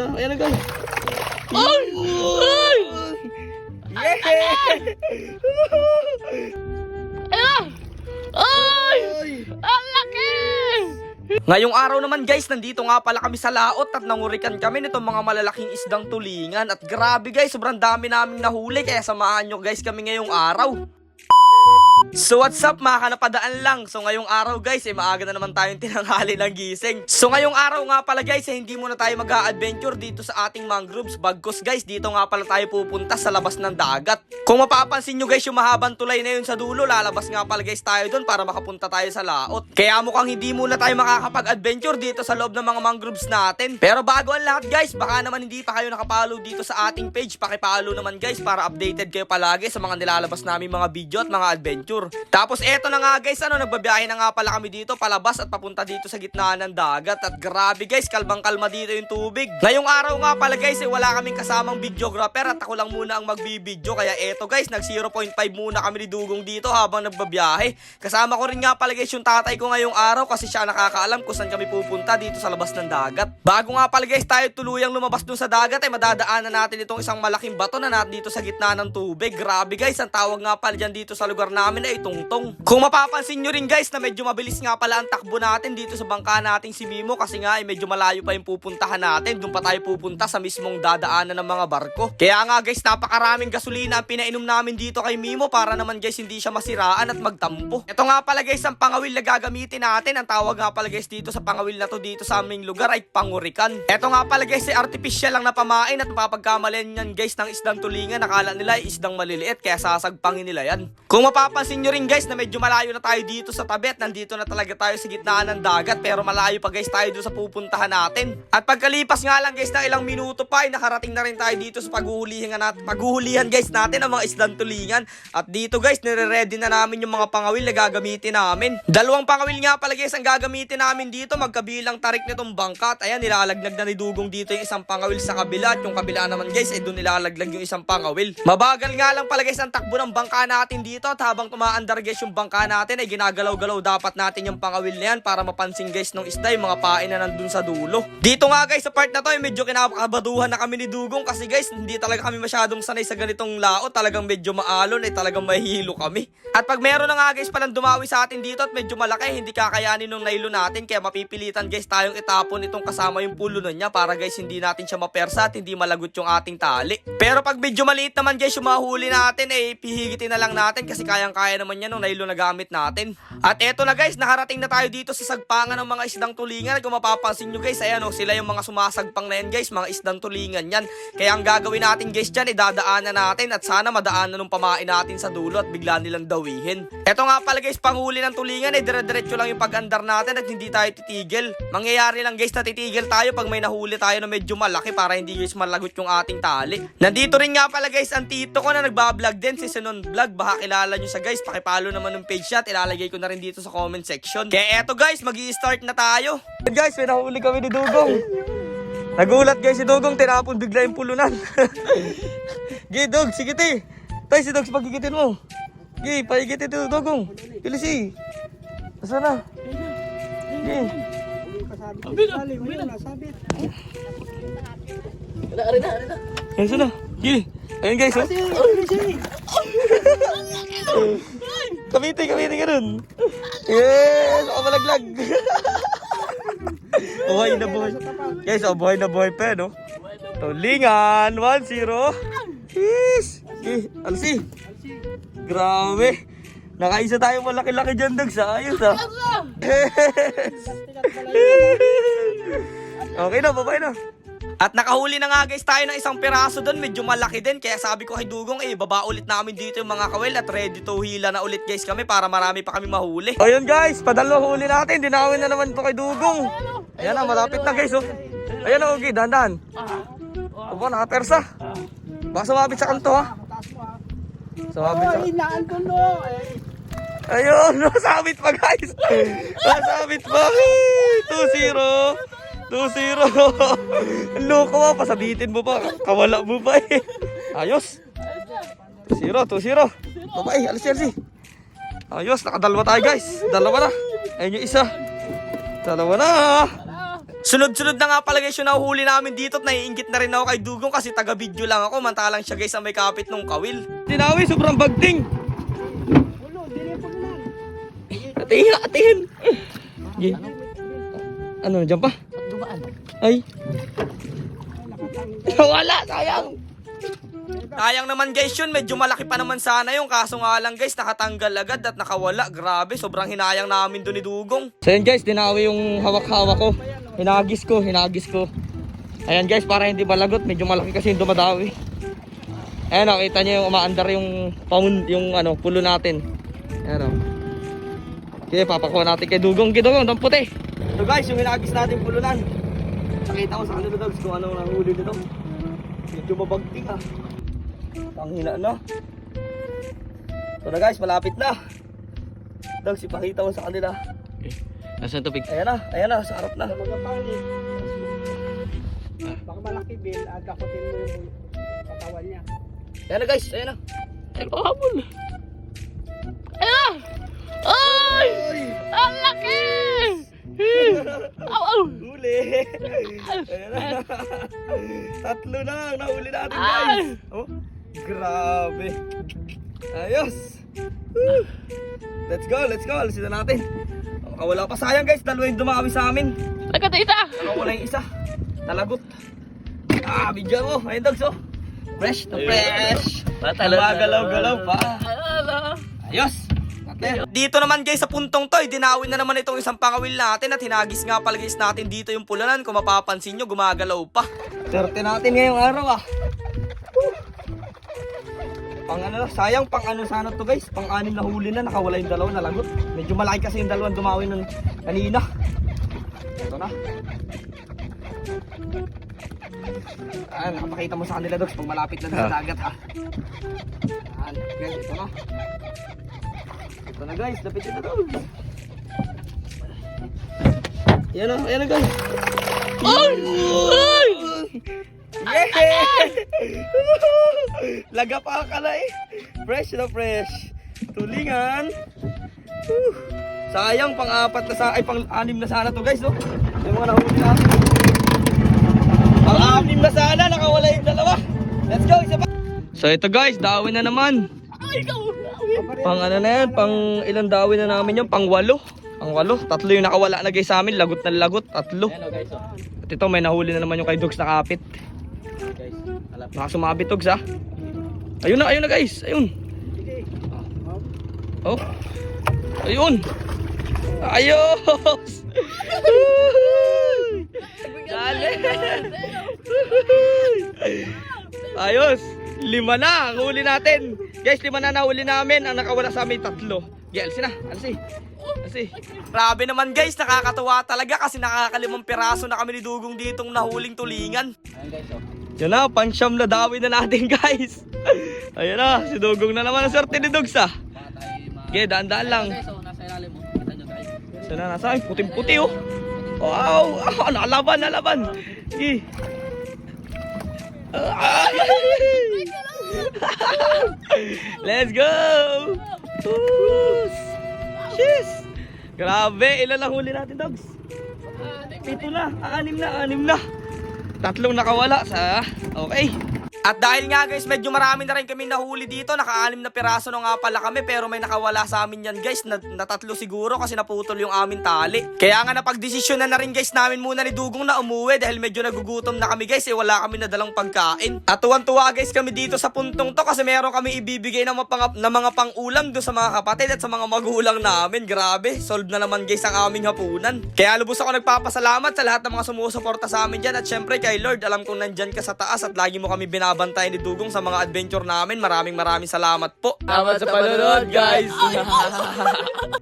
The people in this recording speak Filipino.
Ayan guys. Ay! Ay! Ah! Ay! Ang laki! Ngayong araw naman guys, nandito nga pala kami sa laot at nangurikan kami nitong mga malalaking isdang tulingan. At grabe guys, sobrang dami naming nahuli kaya samahan nyo guys kami ngayong araw. So what's up mga kanapadaan lang? So ngayong araw guys eh maaga na naman tayong tinanghali ng gising. So ngayong araw nga pala guys eh hindi muna tayo mag-a-adventure dito sa ating mangroves. Bagkos guys dito nga pala tayo pupunta sa labas ng dagat. Kung mapapansin nyo guys yung mahabang tulay na yun sa dulo Lalabas nga pala guys tayo dun para makapunta tayo sa laot. Kaya mukhang hindi muna tayo makakapag-adventure dito sa loob ng mga mangroves natin. Pero bago ang lahat guys baka naman hindi pa kayo nakapalo dito sa ating page. Pakipalo naman guys para updated kayo palagi sa mga nilalabas namin mga video at mga adventure tapos eto na nga guys, ano, nagbabiyahe na nga pala kami dito, palabas at papunta dito sa gitna ng dagat. At grabe guys, kalbang kalma dito yung tubig. Ngayong araw nga pala guys, eh, wala kaming kasamang videographer at ako lang muna ang magbibideo. Kaya eto guys, nag 0.5 muna kami ni Dugong dito habang nagbabiyahe. Kasama ko rin nga pala guys yung tatay ko ngayong araw kasi siya nakakaalam kung saan kami pupunta dito sa labas ng dagat. Bago nga pala guys, tayo tuluyang lumabas dun sa dagat ay madadaanan natin itong isang malaking bato na nat dito sa gitna ng tubig. Grabe guys, ang tawag nga pala dyan dito sa lugar namin ay tungtong. Kung mapapansin nyo rin guys na medyo mabilis nga pala ang takbo natin dito sa bangka nating si Mimo kasi nga ay medyo malayo pa yung pupuntahan natin. Doon pa tayo pupunta sa mismong dadaanan ng mga barko. Kaya nga guys, napakaraming gasolina ang pinainom namin dito kay Mimo para naman guys hindi siya masiraan at magtampo. Ito nga pala guys ang pangawil na gagamitin natin. Ang tawag nga pala guys dito sa pangawil na to dito sa aming lugar ay pangurikan. Ito nga pala guys ay artificial lang na pamain at mapapagkamalan yan guys ng isdang tulingan. Nakala nila ay isdang maliliit kaya sasagpangin nila yan. Kung mapapansin nyo rin guys na medyo malayo na tayo dito sa tabi at nandito na talaga tayo sa gitna ng dagat pero malayo pa guys tayo doon sa pupuntahan natin. At pagkalipas nga lang guys ng ilang minuto pa ay nakarating na rin tayo dito sa paghuhulihan natin. Paghuhulihan guys natin ang mga isdang tulingan. At dito guys nire-ready na namin yung mga pangawil na gagamitin namin. Dalawang pangawil nga pala guys ang gagamitin namin dito magkabilang tarik nitong bangka. At ayan nilalaglag na ni Dugong dito yung isang pangawil sa kabila at yung kabila naman guys ay doon nilalaglag yung isang pangawil. Mabagal nga lang pala guys ang takbo ng bangka natin dito at habang tumaandar guys yung bangka natin ay ginagalaw-galaw dapat natin yung pangawil na yan para mapansin guys nung isda yung mga pain na nandun sa dulo. Dito nga guys sa part na to ay medyo kinakabaduhan na kami ni Dugong kasi guys hindi talaga kami masyadong sanay sa ganitong laot talagang medyo maalon ay talagang mahihilo kami. At pag meron na nga guys palang dumawi sa atin dito at medyo malaki hindi kakayanin nung nailo natin kaya mapipilitan guys tayong itapon itong kasama yung pulunan niya para guys hindi natin siya mapersa at hindi malagot yung ating tali. Pero pag medyo maliit naman guys yung mahuli natin eh pihigitin na lang natin kasi kayang-kaya naman yan nung nailo na gamit natin. At eto na guys, nakarating na tayo dito sa sagpangan ng mga isdang tulingan. Kung mapapansin nyo guys, ayan o, sila yung mga sumasagpang na yan guys, mga isdang tulingan yan. Kaya ang gagawin natin guys dyan, idadaanan natin at sana madaanan ng pamain natin sa dulo at bigla nilang dawihin. Eto nga pala guys, panghuli ng tulingan, eh dire-diretso lang yung pag-andar natin at hindi tayo titigil. Mangyayari lang guys na titigil tayo pag may nahuli tayo na medyo malaki para hindi guys malagot yung ating tali. Nandito rin nga pala guys, ang tito ko na nagbablog din, si Sinon Vlog. Baka kilala nyo sa guys, pakipalo naman ng page at ilalagay ko na rin dito sa comment section. Kaya eto guys, mag start na tayo. Guys, may nahuli kami ni Dugong. Nagulat guys si Dugong, tinapon bigla yung pulunan. Gay Dog, sige te. Tay, si Dog, pagigitin mo. Gay, pagigitin ito, Dugong. Pilisi. Asa na? Gay. Ayun sila. Gay. Ayun guys, oh. Kamiti, kamiti ka dun. Yes! Ako malaglag. buhay na buhay. Guys, oh, buhay na buhay pa, no? Tulingan, 1-0. Yes! Okay, alsi. Grabe. Nakaisa tayo malaki-laki dyan, Dag, sa ayos, ah. Yes! okay na, babay na. At nakahuli na nga guys tayo ng isang piraso doon, medyo malaki din. Kaya sabi ko kay Dugong, eh, baba ulit namin dito yung mga kawel at ready to hila na ulit guys kami para marami pa kami mahuli. Ayun guys, padalo huli natin. Dinawin na naman to kay Dugong. Ayan na, malapit na guys. Oh. Ayan na, okay, dandan. Aba, nakapersa. Baka sumabit sa kanto ha. Sumabit sa... No. Ayun, nasabit pa guys. Nasabit pa. 2-0. 2-0. Ang loko mo, pasabitin mo pa. Kawala mo pa eh. Ayos. 2-0, 2-0. Babay, alis alis. Ayos, nakadalawa tayo guys. Dalawa na. Ayun yung isa. Dalawa na. Sunod-sunod na nga pala guys yung nahuhuli namin dito at naiingit na rin ako kay Dugong kasi taga-video lang ako mantalang siya guys ang may kapit nung kawil. Tinawi, sobrang bagting. Atingin. Yeah. Ano, dyan pa? Ay. Wala, sayang. Sayang naman guys yun, medyo malaki pa naman sana yung kaso nga lang guys, nakatanggal agad at nakawala. Grabe, sobrang hinayang namin doon ni Dugong. So yun guys, dinawi yung hawak-hawak ko. Hinagis ko, hinagis ko. Ayan guys, para hindi malagot, medyo malaki kasi yung dumadawi. Ayan o, kita nyo yung umaandar yung, paun, yung ano, pulo natin. Ayan o. Okay, papakuha natin kay Dugong. Kay Dugong, puti. So guys, yung hinagis natin pulunan. Nakita ko sa kanila dogs kung anong nahuli nito. Medyo mabagting ah. Ang hina na. So na guys, malapit na. Dogs, ipakita mo sa kanila. Nasaan to, Pig? Ayan na, ayan na, sa harap na. Baka malaki bill at kakutin mo yung katawan niya. Ayan na guys, ayan na. Ay, pahabol. Ayun! Ay! Ang laki! Ayan na. Tatlo na ang nahuli natin guys. Oh, grabe. Ayos. Woo. Let's go, let's go. Alisin na natin. Wala pa sayang guys, dalawa yung dumami sa amin. Nagkatita! Nakawala yung isa. Nalagot. Ah, bigyan mo. Ayun dogs oh. Fresh na fresh. Magalaw-galaw pa. Ano? Ayos. Dito naman guys sa puntong to, dinawin na naman itong isang pangawil natin at hinagis nga pala guys natin dito yung pulanan. Kung mapapansin nyo, gumagalaw pa. Swerte natin ngayong araw ah. Woo. Pang ano, sayang pang ano sana to guys, pang anim na huli na, nakawala yung dalawa na lagot. Medyo malaki kasi yung dalawang dumawi nun kanina. Ito na. Ah, nakapakita mo sa kanila dogs pag malapit na sa dagat ha. Yan, guys, ito na. Ito na guys, lapit ito dogs. Yan na, yan na guys. Ay! Ay! Yeah! Laga pa ka na eh. Fresh na fresh. Tulingan. Whew. Sayang pang apat na sa ay pang anim na sana to guys, no. Yung mga nahuli natin. Pang anim na sana nakawala yung dalawa. Let's go, isa pa. So ito guys, dawin na naman. Ay, ikaw! Pang ano na yan, pang ilang dawin na namin yun, pang walo. Pang walo, tatlo yung nakawala na guys sa amin, lagot na lagot, tatlo. Ayan o, guys. Oh. At ito, may nahuli na naman yung kay Dogs na kapit. Nakasumabit Dogs ha. Ayun na, ayun na guys, ayun. Oh. Ayun. Ayos. Dali. Ayos. Lima na ang huli natin. Guys, lima na nahuli namin. Ang nakawala sa amin, tatlo. Yeah, na. Alsi. Alsi. Grabe naman guys, nakakatuwa talaga kasi nakakalimang piraso na kami ni Dugong ditong nahuling tulingan. Ayan guys, oh. Yan na, pansyam na dawi na natin guys. Ayun na, si Dugong na naman ang swerte ni Dugs ah. Okay, daan-daan lang. Guys, oh, nasa puting-puti oh. Wow, ah, nalaban, nalaban. Eh. Ah. Let's go. Cheers. Grabe, ilan lang huli natin, dogs? Pito na, anim na, anim na. Tatlong nakawala sa, okay. At dahil nga guys, medyo marami na rin kami nahuli dito. Nakaanim na piraso na nga pala kami pero may nakawala sa amin yan guys. Na, na tatlo siguro kasi naputol yung amin tali. Kaya nga napagdesisyon na na rin guys namin muna ni Dugong na umuwi dahil medyo nagugutom na kami guys. Eh wala kami nadalang pagkain. At tuwan-tuwa guys kami dito sa puntong to kasi meron kami ibibigay ng mga, na mga pang-ulam doon sa mga kapatid at sa mga magulang namin. Grabe, solve na naman guys ang aming hapunan. Kaya lubos ako nagpapasalamat sa lahat ng mga sumusuporta sa amin dyan. At syempre kay Lord, alam kong nandyan ka sa taas at lagi mo kami binabantayan ni Dugong sa mga adventure namin. Maraming maraming salamat po. Salamat sa panonood guys.